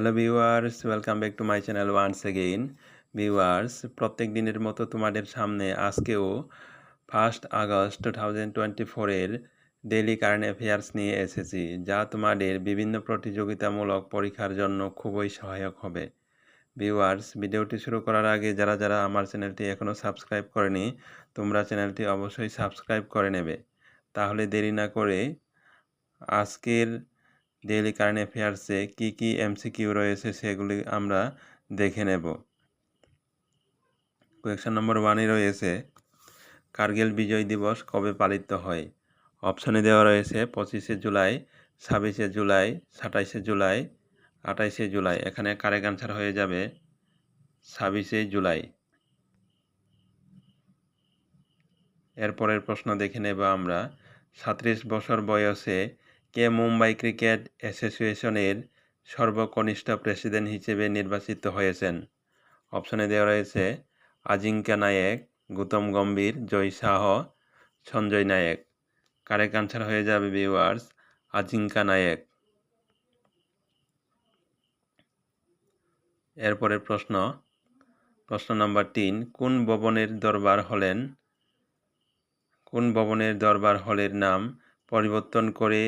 Hello viewers welcome back to my channel once again viewers প্রত্যেক দিনের মতো তোমাদের সামনে আজকেও first August two thousand twenty ফোরের ডেইলি কারেন্ট অ্যাফেয়ার্স নিয়ে এসেছি, যা তোমাদের বিভিন্ন প্রতিযোগিতামূলক পরীক্ষার জন্য খুবই সহায়ক হবে। ভিউয়ার্স ভিডিওটি শুরু করার আগে যারা যারা আমার চ্যানেলটি এখনও সাবস্ক্রাইব করেনি, তোমরা চ্যানেলটি অবশ্যই সাবস্ক্রাইব করে নেবে। তাহলে দেরি না করে আজকের ডেইলি কারেন্ট অ্যাফেয়ার্সে কী কী এমসিকিউ রয়েছে সেগুলি আমরা দেখে নেব। কোয়েকশন নম্বর ওয়ানে রয়েছে, কার্গিল বিজয় দিবস কবে পালিত হয়? অপশানে দেওয়া রয়েছে পঁচিশে জুলাই, ছাব্বিশে জুলাই, সাতাইশে জুলাই, আঠাইশে জুলাই। এখানে কারেক্ট আনসার হয়ে যাবে ছাব্বিশে জুলাই। এরপরের প্রশ্ন দেখে নেব আমরা, সাঁত্রিশ বছর বয়সে কে মুম্বাই ক্রিকেট অ্যাসোসিয়েশনের সর্বকনিষ্ঠ প্রেসিডেন্ট হিসেবে নির্বাচিত হয়েছেন। অপশনে দেওয়া রয়েছে আজিঙ্কা নায়েক, গৌতম গম্ভীর, জয় শাহ, সঞ্জয় নায়েক। কারেক্ট আনসার হয়ে যাবে ভিউয়ার্স আজিঙ্কা নায়েক। এরপরের প্রশ্ন। প্রশ্ন নম্বর তিন, কোন ভবনের দরবার হলেন? কোন ভবনের দরবার হলের নাম পরিবর্তন করে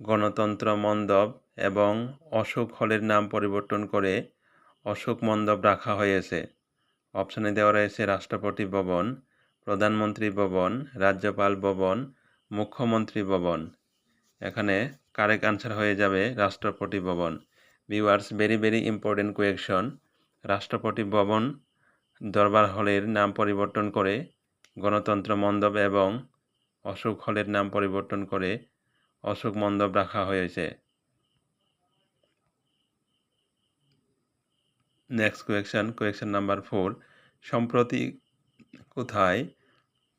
গণতন্ত্র মণ্ডপ এবং অশোক হলের নাম পরিবর্তন করে অশোক মণ্ডপ রাখা হয়েছে। অপশানে দেওয়া রয়েছে রাষ্ট্রপতি ভবন, প্রধানমন্ত্রী ভবন, রাজ্যপাল ভবন, মুখ্যমন্ত্রী ভবন। এখানে কারেক্ট আনসার হয়ে যাবে Rashtrapati Bhavan. Viewers very very important question Rashtrapati Bhavan Darbar হলের নাম পরিবর্তন করে গণতন্ত্র মণ্ডপ এবং অশোক হলের নাম পরিবর্তন করে অশোক মণ্ডপ রাখা হয়েছে। Next question question number four সম্প্রতি কোথায়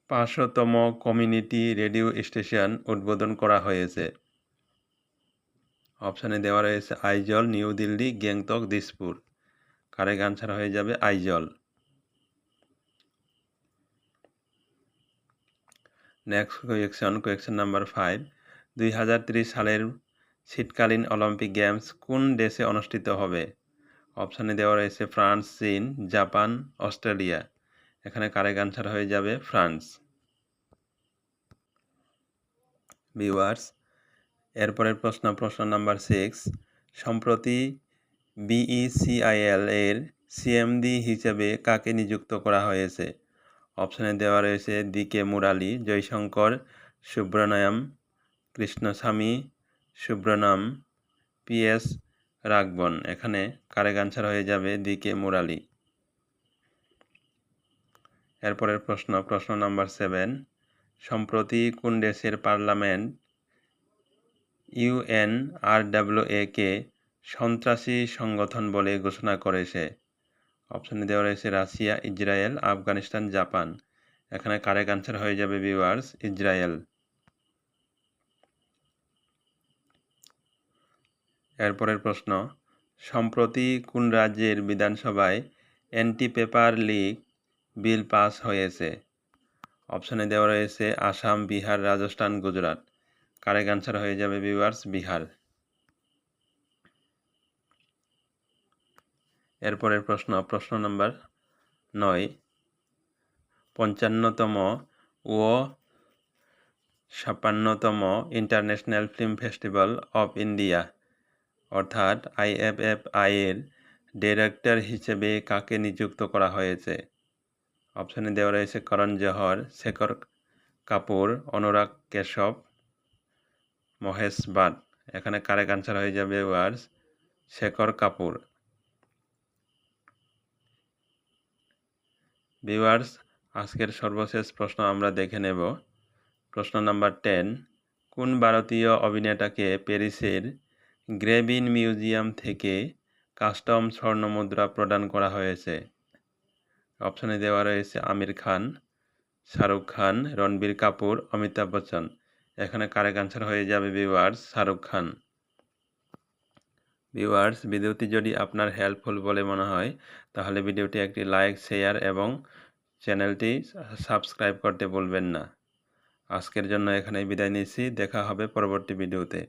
পাঁচশোতম কমিউনিটি রেডিও স্টেশন উদ্বোধন করা হয়েছে? অপশানে দেওয়া রয়েছে Aizawl, new Delhi, Gangtok, Dispur. Correct answer হয়ে যাবে Aizawl. Next question question number five দুই সালের শীতকালীন অলিম্পিক গেমস কোন দেশে অনুষ্ঠিত হবে? অপশানে দেওয়া রয়েছে ফ্রান্স, চীন, জাপান, অস্ট্রেলিয়া। এখানে কারেক্ট আনসার হয়ে যাবে ফ্রান্স। ভিউয়ার্স, এরপরের প্রশ্ন প্রশ্ন নাম্বার সিক্স সম্প্রতি বিইসিআইএল এর সিএমডি হিসেবে কাকে নিযুক্ত করা হয়েছে? অপশানে দেওয়া রয়েছে দিকে মুরালি, জয়শঙ্কর, সুব্রনায়াম কৃষ্ণস্বামী সুব্রনাম পিএস রাগবন এখানে কারেক হয়ে যাবে দিকে মুরালি। এরপরের প্রশ্ন প্রশ্ন নাম্বার সেভেন সম্প্রতি কোন দেশের পার্লামেন্ট ইউএন আর কে সন্ত্রাসী সংগঠন বলে ঘোষণা করেছে? অপশানে দেওয়া রয়েছে রাশিয়া, ইসরায়েল, আফগানিস্তান, জাপান। এখানে কারেক্ট আনসার হয়ে যাবে ভিউয়ার্স ইসরায়েল। এরপরের প্রশ্ন, সম্প্রতি কোন রাজ্যের বিধানসভায় anti paper leak bill pass হয়েছে? অপশানে দেওয়া রয়েছে, আসাম, বিহার, রাজস্থান, গুজরাট। কারেক্ট আনসার হয়ে যাবে ভিউয়ার্স, বিহার। এরপরের প্রশ্ন প্রশ্ন নাম্বার নয়, পঞ্চান্নতম ও ছাপ্পান্নতম international film festival of India. অর্থাৎ আইএফএফআই এর ডিরেক্টর হিসেবে কাকে নিযুক্ত করা হয়েছে? অপশানে দেওয়া রয়েছে করণ জহর, শেখর কাপুর, অনুরাগ কেশব, মহেশ বাদ এখানে কারেক্ট আনসার হয়ে যাবে ওয়ার্স শেখর কাপুর। ভিউয়ার্স আজকের সর্বশেষ প্রশ্ন আমরা দেখে নেব। প্রশ্ন নাম্বার টেন কোন ভারতীয় অভিনেতাকে প্যারিসের গ্রেবিন মিউজিয়াম থেকে কাস্টম স্বর্ণমুদ্রা প্রদান করা হয়েছে। অপশনে দেওয়া রয়েছে আমির খান, শাহরুখ খান, রণবীর কাপুর, অমিতাভ বচ্চন। এখানে কারেক্ট আনসার হয়ে যাবে ভিউয়ার্স শাহরুখ খান। ভিউয়ার্স ভিডিওটি যদি আপনার হেল্পফুল বলে মনে হয়, তাহলে ভিডিওটি একটি লাইক শেয়ার এবং চ্যানেলটি সাবস্ক্রাইব করতে বলবেন না। আজকের জন্য এখানে বিদায় নিচ্ছি, দেখা হবে পরবর্তী ভিডিওতে